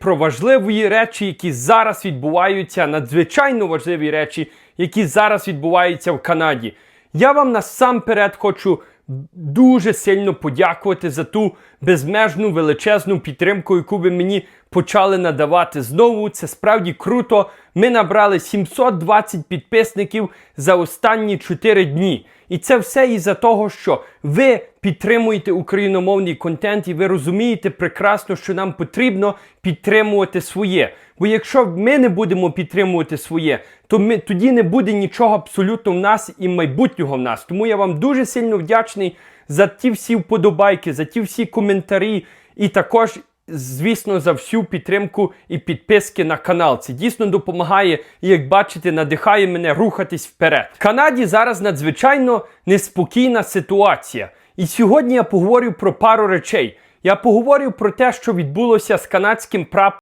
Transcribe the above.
про важливі речі, які зараз відбуваються, надзвичайно важливі речі, які зараз відбуваються в Канаді. Я вам насамперед хочу дуже сильно подякувати за ту безмежну величезну підтримку, яку ви мені почали надавати знову. Це справді круто. Ми набрали 720 підписників за останні 4 дні. І це все із-за того, що ви підтримуєте україномовний контент, і ви розумієте прекрасно, що нам потрібно підтримувати своє. Бо якщо ми не будемо підтримувати своє, то ми тоді не буде нічого абсолютно в нас і майбутнього в нас. Тому я вам дуже сильно вдячний за ті всі вподобайки, за ті всі коментарі, і також, звісно, за всю підтримку і підписки на канал. Це дійсно допомагає і, як бачите, надихає мене рухатись вперед. В Канаді зараз надзвичайно неспокійна ситуація. І сьогодні я поговорю про пару речей. Я поговорю про те, що відбулося з канадським прапором.